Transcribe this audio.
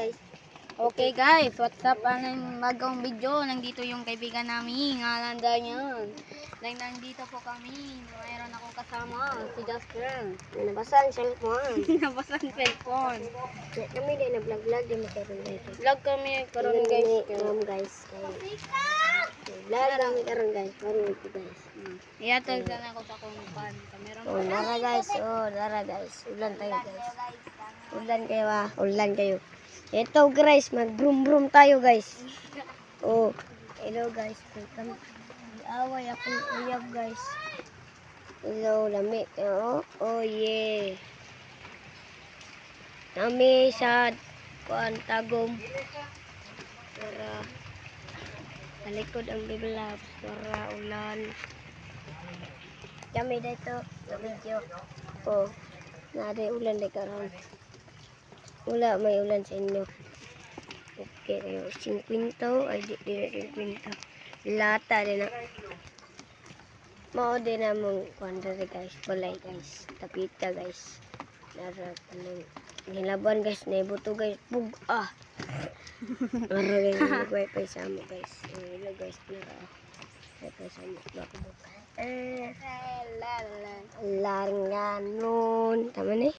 guys. Okay guys, what's up? Ano yung bagong video? Nandito yung kaibigan namin, ngalanda niyan. Like, nandito po kami. Mayroon akong kasama, si Jasper. Nabasa ang cellphone. Nabasa ang cellphone. Kami din na vlog-vlog din magkaroon dito. Vlog kami karon guys. Karoon guys. Vlog kami karoon guys. Karoon ito guys. Iyatag na ako sa kung pan. Meron Oh, nara guys. Oh, nara guys. Ulan tayo guys. Ulan kayo ah. Ulan kayo. Ito guys, mag-brum-brum tayo guys. Oh, hello guys. Welcome. Away akong uyab guys. Hello, lami. Oh, oh yeah. Nami sa kuan tagom. Para talikod ang biblab para ulan. Kami dito video. Oh, nari ulan di karon. Wala may ulan sa inyo. Okay, ayo 50 ay di di di 50. Lata din na. Mao din na mong kwandari guys. Balay guys. Tapita guys. Nara kanang nilaban guys. Naibuto guys. Bug ah. Nara guys. Nag-wifi sa mo guys. Hello guys. Nara. Wifi sa mo. Bakubog. Eh. Larangan nun. Tama ni?